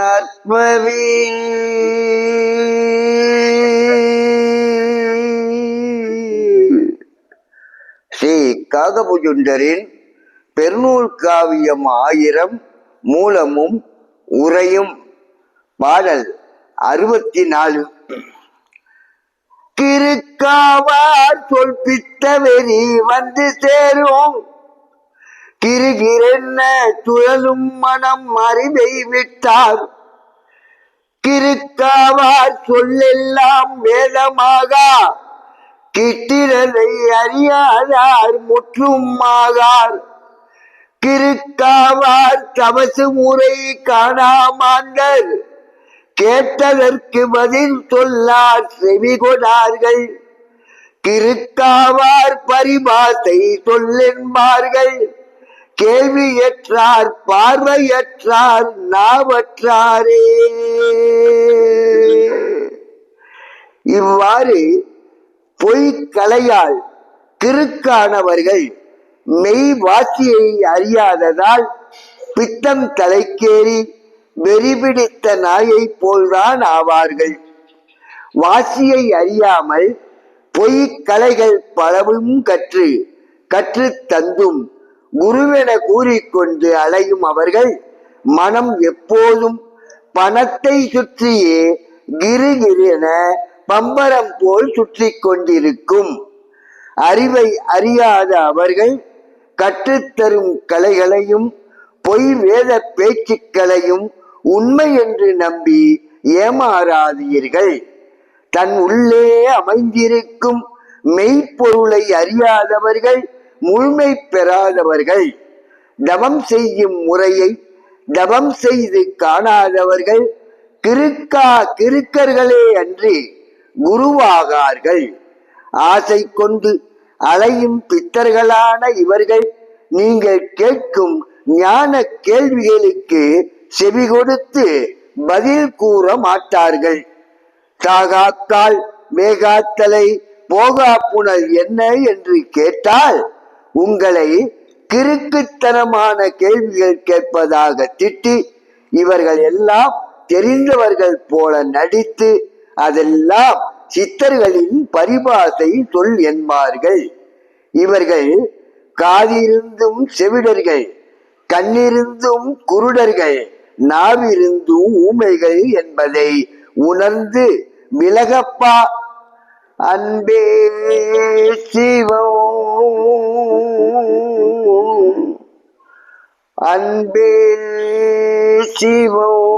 நற்பவி ஸ்ரீ காகபுஜுண்டரின் பெருநூல் காவியம் ஆயிரம் மூலமும் உரையும் பாடல் அறுபத்தி நாலு. கிருக்காவார் சொல்பித்த வெறி வந்து சேரும். கிருகிரென்ன துழலும் மனம் அறிவை விட்டார். கிருக்காவார் சொல்லெல்லாம் வேதமாக. கிட்டிரதை அறியாதார் முற்றும் ஆகார் கிருக்காவார் தமசு முறை காணாமாந்தர். கேட்டதற்கு பதில் சொல்லார் செவி கொடார்கள் கிருக்காவார் பரிபாசை சொல்லென்பார்கள் கேள்வியற்றார் பார்வையற்றார் நாவற்றாரே. இவ்வாறு பொய்க்கலையால் கிறுக்கானவர்கள் மெய் வாசியை அறியாததால் பித்தம் தலைக்கேறி வெறிபிடித்த நாயை போல்தான் ஆவார்கள். வாசியை அறியாமல் பொய்க் கலைகள் பலவும் கற்று கற்று தந்தும் குருவென கூறிக்கொண்டு அலையும் அவர்கள் மனம் எப்போதும் பணத்தை சுற்றியே கிருகிருன பம்பரம் போல் சுற்றி கொண்டிருக்கும். அறிவை அறியாத அவர்கள் கற்றுத்தரும் கலைகளையும் பொய் வேத பேச்சுக்களையும் உண்மை என்று நம்பி ஏமாறாதீர்கள். தன் உள்ளே அமைந்திருக்கும் மெய்ப்பொருளை அறியாதவர்கள் முழுமை பெறாதவர்கள் தவம் செய்யும் முறையை தவம் செய்து காணாதவர்கள் கிறுக்கா கிறுக்கர்களே அன்றி குருவாகார்கள். ஆசை கொண்டு அலையும் பித்தர்களான இவர்கள் நீங்கள் கேட்கும் ஞான கேள்விகளுக்கு செவி கொடுத்து பதில் கூற மாட்டார்கள். சாகாக்கால் மேகாத்தலை போகா புனல் என்ன என்று கேட்டால் உங்களை கிறுக்குத்தனமான கேள்விகள் கேட்பதாக திட்டி இவர்கள் எல்லாம் தெரிந்தவர்கள் போல நடித்து அதெல்லாம் சித்தர்களின் பரிபாசை சொல் என்பார்கள். இவர்கள் காதிருந்தும் செவிடர்கள் கண்ணிருந்தும் குருடர்கள் நாவிருந்தும் ஊமைகள் என்பதை உணர்ந்து விலகப்பா. அன்பே சிவம். அன்பே சிவம்